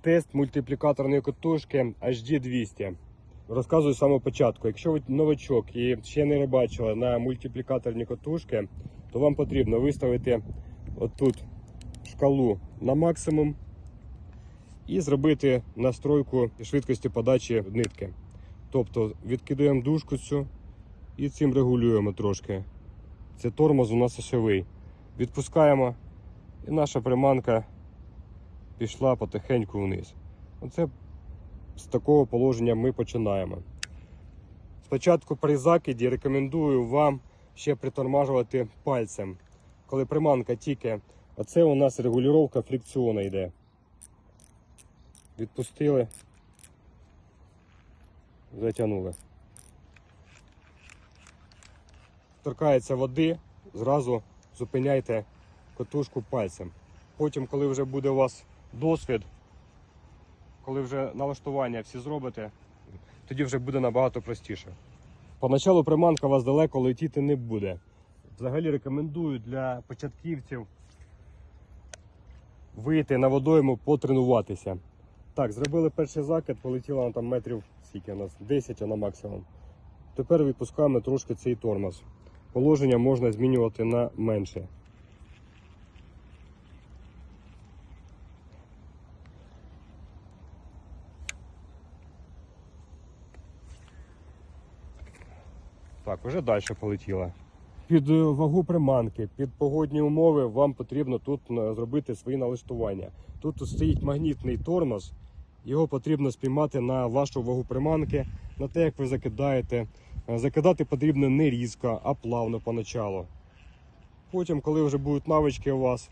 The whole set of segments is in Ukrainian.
Тест мультиплікаторної котушки HD200. Розказую з самого початку. Якщо ви новачок і ще не бачили на мультиплікаторні котушки, то вам потрібно виставити отут шкалу на максимум і зробити настройку швидкості подачі нитки. Тобто відкидаємо дужку цю і цим регулюємо трошки. Це тормоз у нас осьовий. Відпускаємо, і наша приманка пішла потихеньку вниз. Оце з такого положення ми починаємо. Спочатку при закиді рекомендую вам ще притормажувати пальцем. Коли приманка тільки, оце у нас регулювання фрикціону йде. Відпустили, затягнули. Торкається води, зразу зупиняйте котушку пальцем. Потім, коли вже буде у вас досвід, коли вже налаштування всі зробите, тоді вже буде набагато простіше. Поначалу приманка вас далеко летіти не буде. Взагалі рекомендую для початківців вийти на водойму потренуватися. Так, зробили перший закид, полетіло вона там метрів скільки у нас 10 на максимум. Тепер відпускаємо трошки цей тормоз. Положення можна змінювати на менше. Так, вже далі полетіла. Під е, вагу приманки, під погодні умови вам потрібно тут е, зробити свої налаштування. Тут стоїть магнітний тормоз, його потрібно спіймати на вашу вагу приманки, на те, як ви закидаєте. Е, Закидати потрібно не різко, а плавно поначалу. Потім, коли вже будуть навички у вас,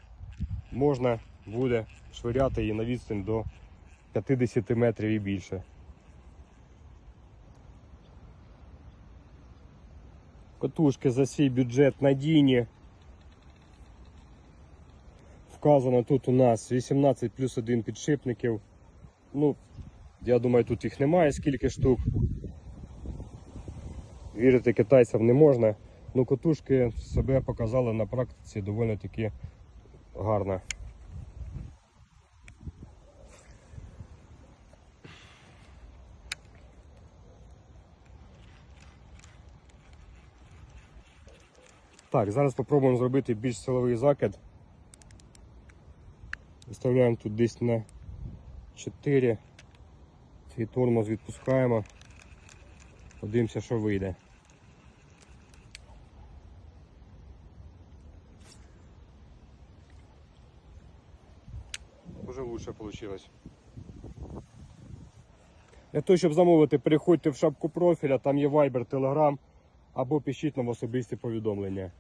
можна буде швиряти її на відстань до 50 метрів і більше. Катушки за свій бюджет надійні. Вказано тут у нас 18 плюс 1 підшипників. Ну, я думаю, тут їх немає скільки штук. Вірити китайцям не можна. Ну, катушки себе показали на практиці доволі таки гарно. Так, зараз спробуємо зробити більш силовий закид. Виставляємо тут десь на 4. Цей тормоз відпускаємо. Подивимося, що вийде. Уже лучше вийшло. Для того, щоб замовити, переходьте в шапку профіля, там є Viber, Telegram або пишіть нам особисті повідомлення.